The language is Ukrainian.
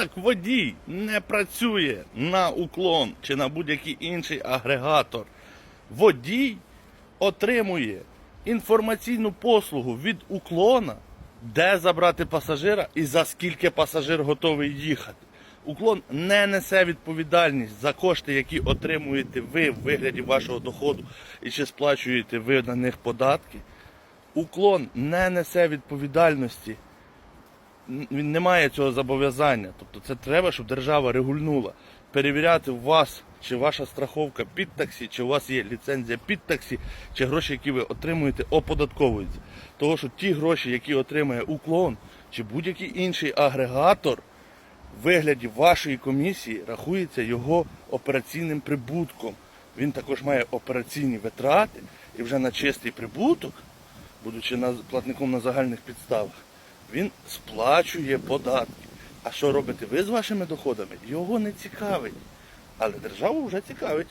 Так водій не працює на уклон чи на будь-який інший агрегатор. Водій отримує інформаційну послугу від уклона, де забрати пасажира і за скільки пасажир готовий їхати. Уклон не несе відповідальність за кошти, які отримуєте ви в вигляді вашого доходу і чи сплачуєте ви на них податки. Уклон не несе відповідальності він не має цього зобов'язання. Тобто це треба, щоб держава регульнула. Перевіряти вас, чи ваша страховка під таксі, чи у вас є ліцензія під таксі, чи гроші, які ви отримуєте, оподатковуються. Тому що ті гроші, які отримує уклон, чи будь-який інший агрегатор, в вигляді вашої комісії рахується його операційним прибутком. Він також має операційні витрати і вже на чистий прибуток, будучи платником на загальних підставах, він сплачує податки. А що робите ви з вашими доходами? Його не цікавить. Але державу вже цікавить.